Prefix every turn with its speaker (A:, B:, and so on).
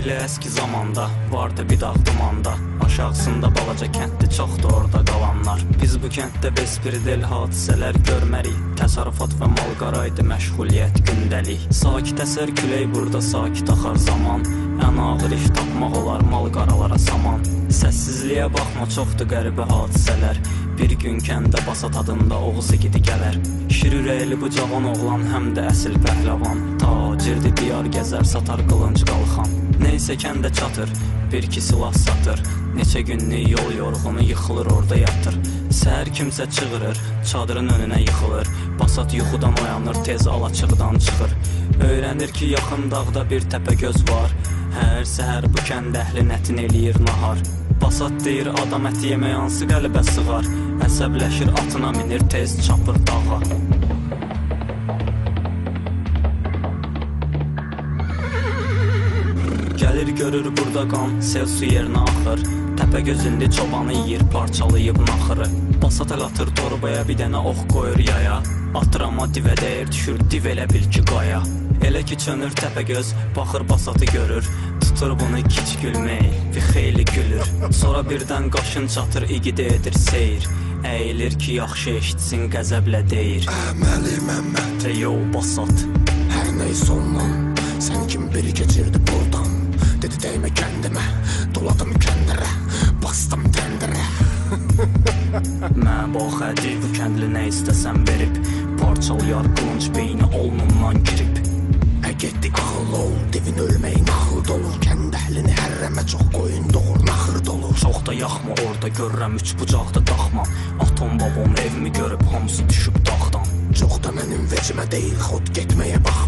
A: Xeyli əski zamanda vardı bir dağ dumanda. Aşağısında balaca kənddə çoxdur orada qalanlar Biz bu kənddə bespridel hadisələr görmərik Təsərrüfat və malqara idi məşğuliyyət gündəlik Sakit əsər külək burada sakit axar zaman. Ən ağır iş tapmaq olar malqaralara saman. Səssizliyə baxma çoxdur qəribə hadisələr Bir gün kəndə basat adında Oğuz igidi gələr Şir ürəkli bu cavan oğlan həm də əsil pəhləvan Tacirdi diyar gəzər satar qılınc qalxan Neysə kəndə çatır bir iki silah satır. Neçə günlük yol yorğunu yıxılır orada yatır. Səhər kimsə çığırır çadırın önünə yıxılır Basat yuxudan oyanır tez alaçıqdan çıxır Öyrənir ki yaxın dağda bir təpə göz var. Hər səhər bu kənd əhli nətin eləyir nahar. Basat deyir adam əti yemək hansı qəlbə sığar Əsəbləşir atına minir tez çapır dağa Gəlir görür burada qan, sel su yerinə axır. Təpə gözündə çobanı yeyir, parçalayıb naxırı. Basat əl atır torbaya, bir dənə ox qoyur yaya. Atır amma divə dəyir, düşür div elə bil ki qaya. Elə ki çönür təpə göz, baxır basatı görür. Tutur bunu kiç gülmək, bir xeyli gülür. Sonra birdən qaşın çatır, igid edir seyir Əyilir ki yaxşı eşitsin, qəzəblə deyir.
B: Əməli Məmməd.
A: Eyo basat.
B: Hər neysə ondan Sən kim biri keçirdi dəymə kəndimə Doladım kəndirə Bastım təndirə
A: Mən bax ədi bu kəndli nə istəsən verib Parçalayar qılınc beyni olmumdan girib
B: Ə getdi ağıl ol Divin ölməyin axıl dolur Kənd əhlini hərrəmə çox qoyun doğur Naxır dolur
A: Çox da yaxma orada görürəm üç bucaqda daxma Atom babam evimi görüb hamısı düşüb dağdan
B: Çox da mənim vecimə deyil Xod getməyə bax